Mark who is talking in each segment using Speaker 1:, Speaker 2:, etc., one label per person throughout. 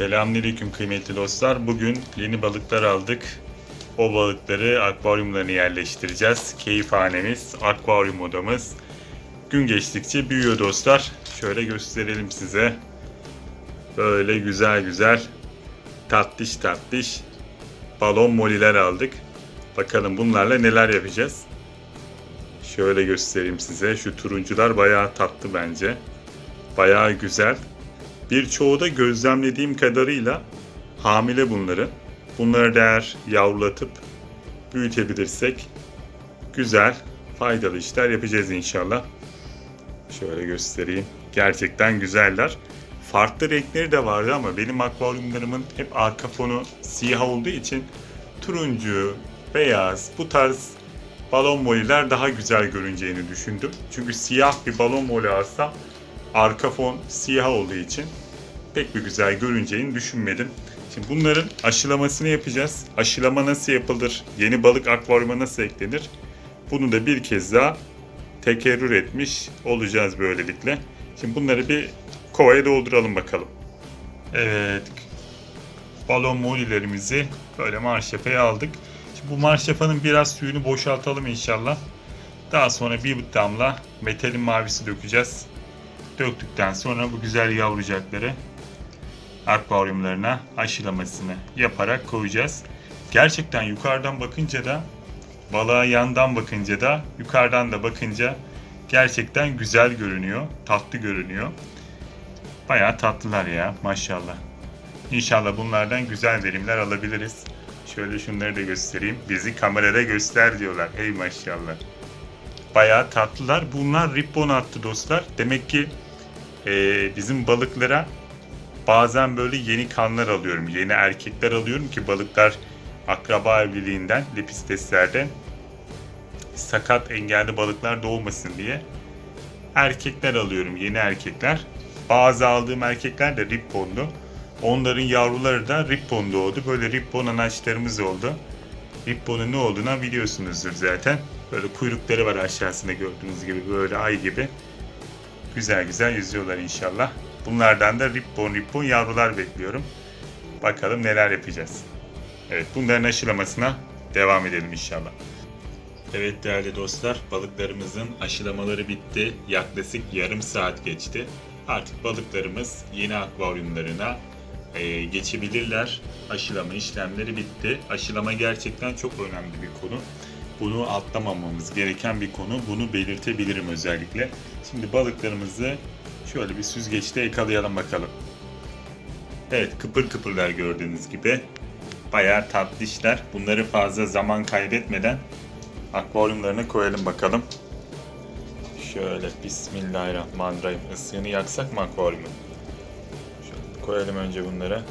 Speaker 1: Selamünaleyküm kıymetli dostlar. Bugün yeni balıklar aldık. O balıkları akvaryumlarına yerleştireceğiz. Keyifhanemiz, akvaryum odamız. Gün geçtikçe büyüyor dostlar. Şöyle gösterelim size. Böyle güzel güzel tatlış tatlış balon moliler aldık. Bakalım bunlarla neler yapacağız. Şöyle göstereyim size. Şu turuncular bayağı tatlı bence. Bayağı güzel. Birçoğu da gözlemlediğim kadarıyla hamile bunları. Bunları değer yavrulatıp büyütebilirsek güzel, faydalı işler yapacağız inşallah. Şöyle göstereyim. Gerçekten güzeller. Farklı renkleri de vardı ama benim akvaryumlarımın hep arka fonu siyah olduğu için turuncu, beyaz bu tarz balon moliler daha güzel görüneceğini düşündüm. Çünkü siyah bir balon moli alsam arka fon siyah olduğu için pek bir güzel görüneceğini düşünmedim. Şimdi bunların aşılamasını yapacağız. Aşılama nasıl yapılır? Yeni balık akvaryuma nasıl eklenir? Bunu da bir kez daha tekerrür etmiş olacağız böylelikle. Şimdi bunları bir kovaya dolduralım bakalım. Evet. Balon molilerimizi böyle marşefeye aldık. Şimdi bu marşefanın biraz suyunu boşaltalım inşallah. Daha sonra bir damla metalin mavisi dökeceğiz. Döktükten sonra bu güzel yavrucakları akvaryumlarına aşılamasını yaparak koyacağız. Gerçekten yukarıdan bakınca da balığa yandan bakınca da yukarıdan da bakınca gerçekten güzel görünüyor. Tatlı görünüyor. Bayağı tatlılar ya maşallah. İnşallah bunlardan güzel verimler alabiliriz. Şöyle şunları da göstereyim. Bizi kamerada göster diyorlar. Hey maşallah. Bayağı tatlılar. Bunlar ribbon attı dostlar. Demek ki eee, bizim balıklara bazen böyle yeni kanlar alıyorum. Yeni erkekler alıyorum ki balıklar akraba evliliğinden, lepisteslerden sakat engelli balıklar doğmasın diye erkekler alıyorum. Yeni erkekler. Bazı aldığım erkekler de ribbonlu. Onların yavruları da ribbon doğdu. Böyle ribbon anaçlarımız oldu. Ribbon'un ne olduğunu biliyorsunuzdur zaten. Böyle kuyrukları var aşağısında gördüğünüz gibi böyle ay gibi. Güzel güzel yüzüyorlar inşallah. Bunlardan da ribbon ribbon yavrular bekliyorum. Bakalım neler yapacağız. Evet bunların aşılamasına devam edelim inşallah. Evet değerli dostlar balıklarımızın aşılamaları bitti. Yaklaşık yarım saat geçti. Artık balıklarımız yeni akvaryumlarına e, geçebilirler. Aşılama işlemleri bitti. Aşılama gerçekten çok önemli bir konu. Bunu atlamamamız gereken bir konu. Bunu belirtebilirim özellikle. Şimdi balıklarımızı şöyle bir süzgeçte yakalayalım bakalım. Evet kıpır kıpırlar gördüğünüz gibi. Bayağı tatlı işler. Bunları fazla zaman kaybetmeden akvaryumlarına koyalım bakalım. Şöyle bismillahirrahmanirrahim. Isığını yaksak mı akvaryumun? Şöyle koyalım önce bunları.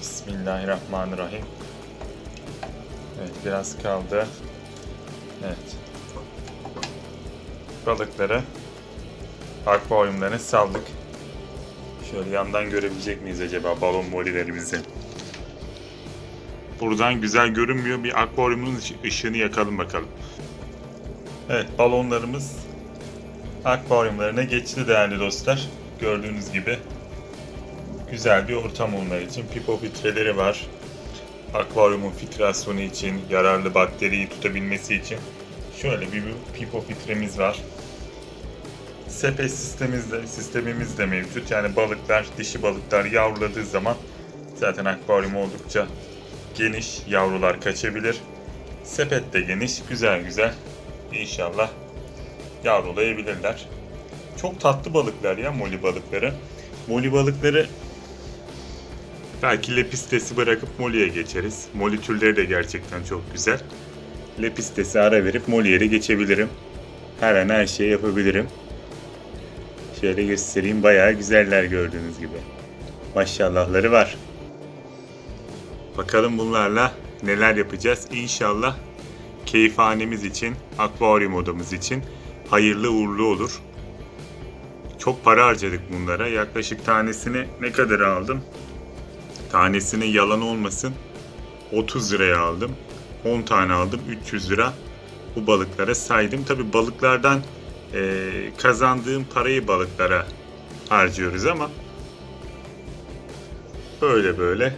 Speaker 1: Bismillahirrahmanirrahim. Evet biraz kaldı. Evet. Balıkları akvaryumlarına saldık. Şöyle yandan görebilecek miyiz acaba balon molilerimizi? Buradan güzel görünmüyor. Bir akvaryumun ışı- ışığını yakalım bakalım. Evet balonlarımız akvaryumlarına geçti değerli dostlar. Gördüğünüz gibi güzel bir ortam olmak için pipo filtreleri var. Akvaryumun filtrasyonu için, yararlı bakteriyi tutabilmesi için şöyle bir pipo filtremiz var. sepet sistemimiz de, sistemimiz de mevcut. Yani balıklar, dişi balıklar yavruladığı zaman zaten akvaryum oldukça geniş, yavrular kaçabilir. Sepet de geniş, güzel güzel. İnşallah yavrulayabilirler. Çok tatlı balıklar ya moli balıkları. Moli balıkları belki lepistesi bırakıp moliye geçeriz. Moli türleri de gerçekten çok güzel. Lepistesi ara verip moliye de geçebilirim. Her an her şeyi yapabilirim. Şöyle göstereyim bayağı güzeller gördüğünüz gibi. Maşallahları var. Bakalım bunlarla neler yapacağız. İnşallah keyifhanemiz için, akvaryum odamız için hayırlı uğurlu olur. Çok para harcadık bunlara. Yaklaşık tanesini ne kadar aldım? Tanesini yalan olmasın 30 liraya aldım. 10 tane aldım 300 lira. Bu balıklara saydım. Tabi balıklardan eee, kazandığım parayı balıklara harcıyoruz ama Böyle böyle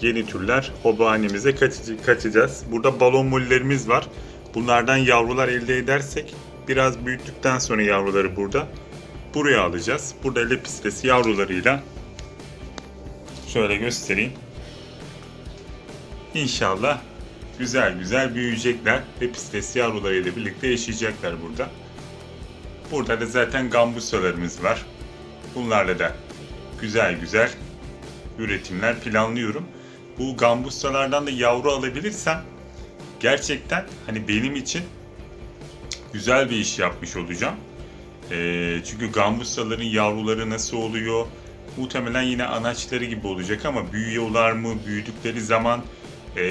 Speaker 1: yeni türler hobihanemize kaçı- kaçacağız. Burada balon mollerimiz var. Bunlardan yavrular elde edersek biraz büyüttükten sonra yavruları burada buraya alacağız. Burada lepistes yavrularıyla şöyle göstereyim. İnşallah güzel güzel büyüyecekler. Lepistes yavrularıyla birlikte yaşayacaklar burada. Burada da zaten gambusalarımız var. Bunlarla da güzel güzel üretimler planlıyorum. Bu gambustalardan da yavru alabilirsem gerçekten hani benim için güzel bir iş yapmış olacağım. Ee, çünkü gambustaların yavruları nasıl oluyor? Muhtemelen yine anaçları gibi olacak ama büyüyorlar mı? Büyüdükleri zaman e,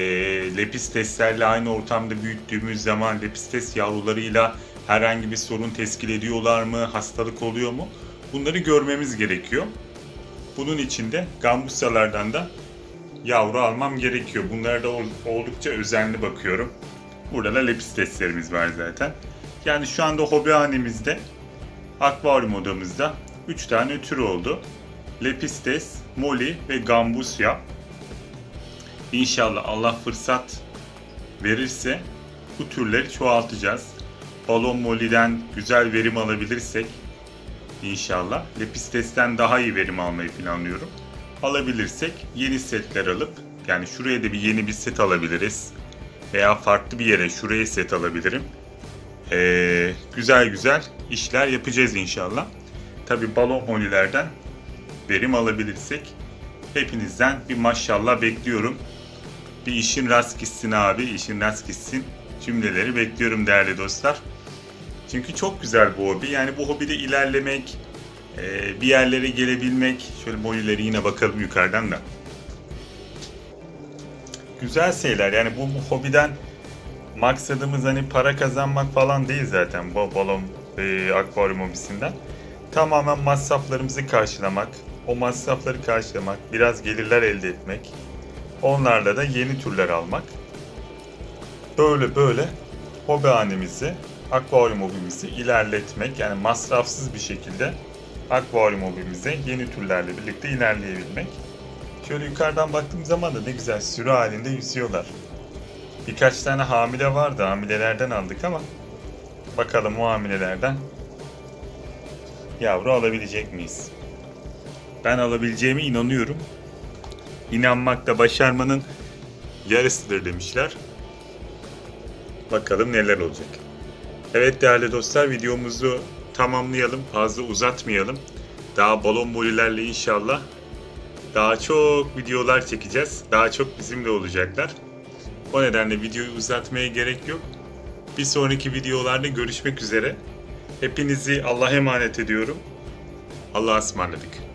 Speaker 1: lepisteslerle aynı ortamda büyüttüğümüz zaman lepistes yavrularıyla herhangi bir sorun teşkil ediyorlar mı? Hastalık oluyor mu? Bunları görmemiz gerekiyor. Bunun için de gambustalardan da yavru almam gerekiyor. Bunlara da ol- oldukça özenli bakıyorum. Burada da lepisteslerimiz var zaten. Yani şu anda hobihanemizde, akvaryum odamızda 3 tane tür oldu. Lepistes, Molly ve Gambusya. İnşallah Allah fırsat verirse bu türleri çoğaltacağız. Balon Molly'den güzel verim alabilirsek inşallah Lepistes'ten daha iyi verim almayı planlıyorum. Alabilirsek yeni setler alıp yani şuraya da bir yeni bir set alabiliriz. Veya farklı bir yere şuraya set alabilirim. Ee, güzel güzel işler yapacağız inşallah. Tabi balon holilerden verim alabilirsek hepinizden bir maşallah bekliyorum. Bir işin rast gitsin abi, işin rast gitsin cümleleri bekliyorum değerli dostlar. Çünkü çok güzel bu hobi. Yani bu hobide ilerlemek, e, bir yerlere gelebilmek. Şöyle mollileri yine bakalım yukarıdan da. Güzel şeyler. Yani bu, bu hobiden maksadımız hani para kazanmak falan değil zaten bu balon e, akvaryum hobisinden. Tamamen masraflarımızı karşılamak, o masrafları karşılamak, biraz gelirler elde etmek. Onlarla da yeni türler almak. Böyle böyle hobihanemizi, akvaryum hobimizi ilerletmek yani masrafsız bir şekilde akvaryum hobimize yeni türlerle birlikte ilerleyebilmek. Şöyle yukarıdan baktığım zaman da ne güzel sürü halinde yüzüyorlar. Birkaç tane hamile vardı. Hamilelerden aldık ama bakalım o hamilelerden yavru alabilecek miyiz? Ben alabileceğime inanıyorum. İnanmak da başarmanın yarısıdır demişler. Bakalım neler olacak. Evet değerli dostlar videomuzu tamamlayalım. Fazla uzatmayalım. Daha balon molilerle inşallah daha çok videolar çekeceğiz. Daha çok bizimle olacaklar. O nedenle videoyu uzatmaya gerek yok. Bir sonraki videolarda görüşmek üzere. Hepinizi Allah'a emanet ediyorum. Allah'a ısmarladık.